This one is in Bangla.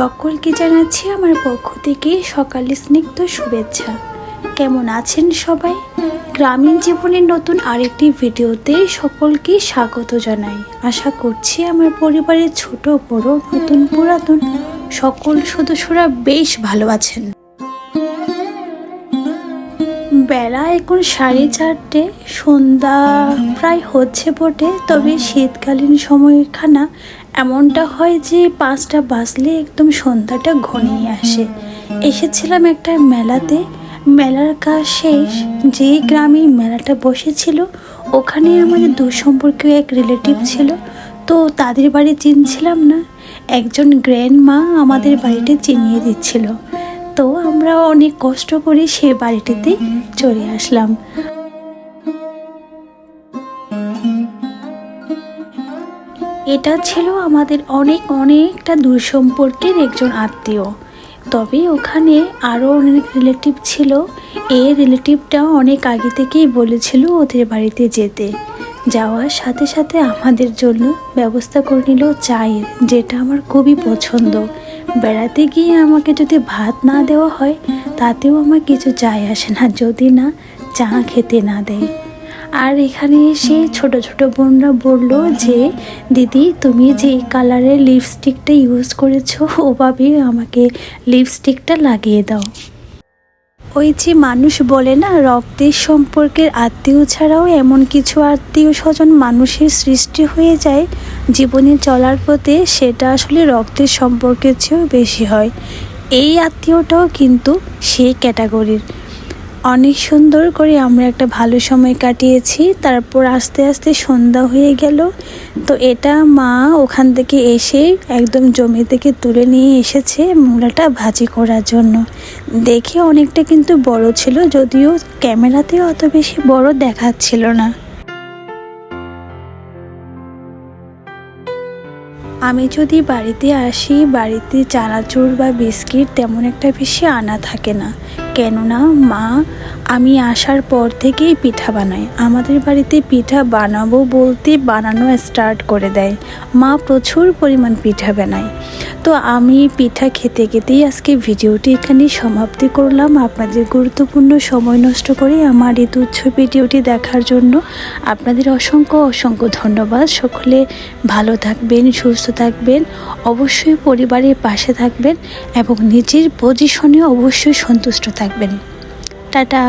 সকলকে জানাচ্ছি আমার পক্ষ থেকে সকালে স্নিগ্ধ শুভেচ্ছা। কেমন আছেন সবাই? গ্রামীণ জীবনের নতুন আরেকটি ভিডিওতে সকলকে স্বাগত জানাই। আশা করছি আমার পরিবারের ছোট বড় নতুন পুরাতন সকল সদস্যরা বেশ ভালো আছেন। বেলা এখন সাড়ে চারটে সন্ধ্যা প্রায় হচ্ছে বটে। তবে শীতকালীন সময়খানা এমনটা হয় যে পাঁচটা বাজলে একদম সন্ধ্যাটা ঘনিয়ে আসে। এসেছিলাম একটা মেলাতে। মেলার কাজ শেষ। যে গ্রামে মেলাটা বসেছিল ওখানে আমাদের দূর সম্পর্কে এক রিলেটিভ ছিল। তো তাদের বাড়ি চিনছিলাম না। একজন গ্র্যান্ড মা আমাদের বাড়িতে চিনিয়ে দিচ্ছিল। তো আমরা অনেক কষ্ট করে সে বাড়িটিতে চলে আসলাম। এটা ছিল আমাদের অনেক অনেকটা দূর সম্পর্কের একজন আত্মীয়। তবে ওখানে আরও অনেক রিলেটিভ ছিল। এই রিলেটিভটা অনেক আগে থেকেই বলেছিল ওদের বাড়িতে যেতে। যাওয়ার সাথে সাথে আমাদের জন্য ব্যবস্থা করে নিল চায়ের, যেটা আমার খুবই পছন্দ। বেড়াতে গিয়ে আমাকে যদি ভাত না দেওয়া হয়, তাতেও আমার কিছু যায় আসে না, যদি না চা খেতে না দেয়। আর এখানে এসে ছোট ছোট বোনরা বলল যে, দিদি, তুমি যে কালারের লিপস্টিকটা ইউজ করেছ, ওভাবে আমাকে লিপস্টিকটা লাগিয়ে দাও। ওই যে মানুষ বলে না, রক্তের সম্পর্কের আত্মীয় ছাড়াও এমন কিছু আত্মীয় স্বজন মানুষের সৃষ্টি হয়ে যায় জীবনে চলার পথে সেটা আসলে রক্তের সম্পর্কের চেয়েও বেশি হয়। এই আত্মীয়টাও কিন্তু সেই ক্যাটাগরির। অনেক সুন্দর করে আমরা একটা ভালো সময় কাটিয়েছি, তারপর আস্তে আস্তে সন্ধ্যা হয়ে গেল। তো এটা মা ওখান থেকে এসে একদম জমি থেকে তুলে নিয়ে এসেছে মূলাটা ভাজি করার জন্য। দেখে অনেকটা কিন্তু বড় ছিল, যদিও ক্যামেরাতে অত বেশি বড় দেখাচ্ছিল না। আমি যদি বাড়িতে আসি, বাড়িতে চানাচুর বা বিস্কিট তেমন একটা বেশি আনা থাকে না। কেননা, মা, আমি আসার পর থেকেই পিঠা বানায় আমাদের বাড়িতে পিঠা বানাবো বলতে বানানো স্টার্ট করে দেয়। মা প্রচুর পরিমাণ পিঠা বানায়। তো আমি পিঠা খেতে খেতেই আজকে ভিডিওটি এখানে সমাপ্তি করলাম। আপনাদের গুরুত্বপূর্ণ সময় নষ্ট করে আমার এই তুচ্ছ ভিডিওটি দেখার জন্য আপনাদের অসংখ্য অসংখ্য ধন্যবাদ। সকলে ভালো থাকবেন, সুস্থ থাকবেন, অবশ্যই পরিবারের পাশে থাকবেন এবং নিজের পজিশনে অবশ্যই সন্তুষ্ট থাকবেন। টাটা।